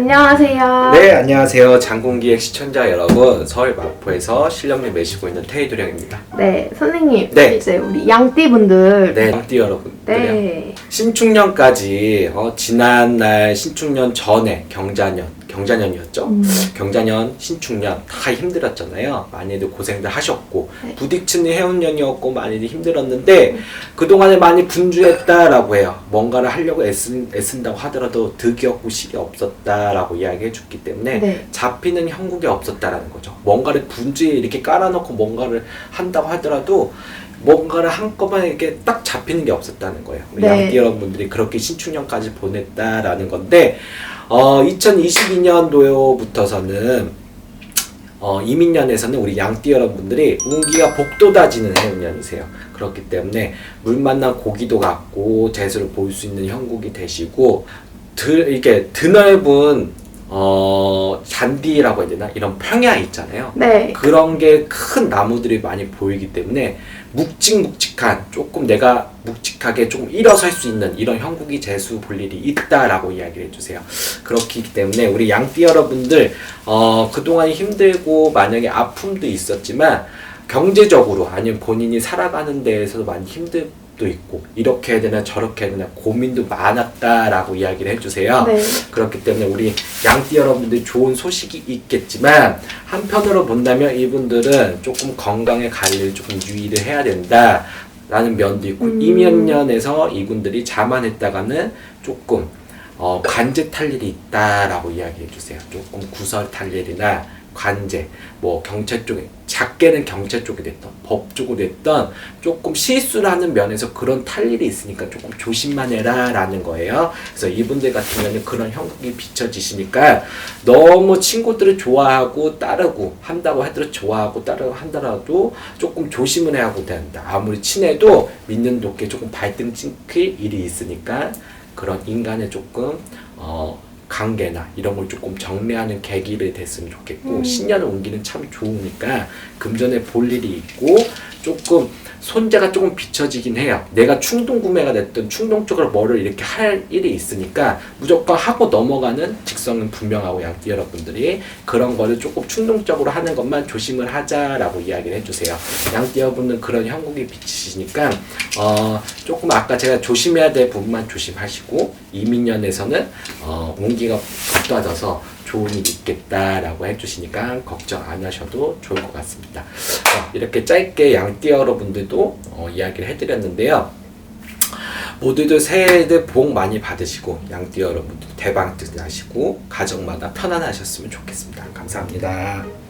안녕하세요. 네, 안녕하세요. 장군기획 시청자 여러분. 서울 마포에서 실력을 매시고 있는 태희도령입니다. 네, 선생님. 네. 이제 우리 양띠분들. 네, 양띠 여러분들요. 네. 신축년까지 어, 지난날 신축년 전에 경자년, 경자년이었죠. 음, 경자년, 신축년 다 힘들었잖아요. 많이들 고생들 하셨고 네. 부딪히는 해운년이었고 많이들 힘들었는데 그동안에 많이 분주했다라고 해요. 뭔가를 하려고 애쓴, 애쓴다고 하더라도 득이 없고 실이 없었다라고 이야기해 줬기 때문에 네. 잡히는 형국이 없었다라는 거죠. 뭔가를 분주히 이렇게 깔아놓고 뭔가를 한다고 하더라도 뭔가를 한꺼번에 이렇게 딱 잡히는 게 없었다는 거예요. 네. 양띠 여러분들이 그렇게 신축년까지 보냈다라는 건데 어, 2022년도부터서는 어, 이민년에서는 우리 양띠 여러분들이 운기가 복돋아지는 해운년이세요. 그렇기 때문에 물 만난 고기도 같고 재수를 볼 수 있는 형국이 되시고 드, 이렇게 드넓은 어, 잔디라고 해야 되나 이런 평야 있잖아요. 네. 그런 게 큰 나무들이 많이 보이기 때문에 묵직묵직한 조금 내가 묵직하게 조금 일어설 수 있는 이런 형국이 재수 볼 일이 있다라고 이야기를 해주세요. 그렇기 때문에 우리 양띠 여러분들 어, 그동안 힘들고 만약에 아픔도 있었지만 경제적으로 아니면 본인이 살아가는 데에서도 많이 힘들 도 있고 이렇게 해야 되나 저렇게 해야 되나 고민도 많았다라고 이야기를 해주세요. 네. 그렇기 때문에 우리 양띠 여러분들 좋은 소식이 있겠지만 한편으로 본다면 이분들은 조금 건강에 관리를 조금 유의를 해야 된다. 라는 면도 있고 음. 이면년에서 이분들이 자만했다가는 조금 어, 관제 탈 일이 있다라고 이야기해 주세요. 조금 구설 탈 일이나 관제, 뭐 경찰 쪽에 작게는 경찰 쪽이 됐던 법 쪽으로 됐던 조금 실수를 하는 면에서 그런 탈 일이 있으니까 조금 조심만 해라라는 거예요. 그래서 이분들 같은 경우는 그런 형국이 비춰지시니까 너무 친구들을 좋아하고 따르고 한다고 하더라도 좋아하고 따르고 한다라도 조금 조심을 해야 하고 된다. 아무리 친해도 믿는 도끼에 조금 발등 찍힐 일이 있으니까 그런 인간의 조금 어 관계나 이런 걸 조금 정리하는 계기를 됐으면 좋겠고 음. 신년을 옮기는 참 좋으니까 금전에 볼 일이 있고 조금 손재가 조금 비춰지긴 해요. 내가 충동 구매가 됐든 충동적으로 뭐를 이렇게 할 일이 있으니까 무조건 하고 넘어가는 직성은 분명하고 양띠 여러분들이 그런 거를 조금 충동적으로 하는 것만 조심을 하자라고 이야기를 해주세요. 양띠 여러분은 그런 형국이 비치시니까 어, 조금 아까 제가 조심해야 될 부분만 조심하시고 이민년에서는 어, 운기가 붙어져서 좋은 일이 있겠다라고 해주시니까 걱정 안 하셔도 좋을 것 같습니다. 어, 이렇게 짧게 양띠 여러분들도 어, 이야기를 해드렸는데요. 모두들 새해들 복 많이 받으시고 양띠 여러분들 대박 나시고 가정마다 편안하셨으면 좋겠습니다. 감사합니다.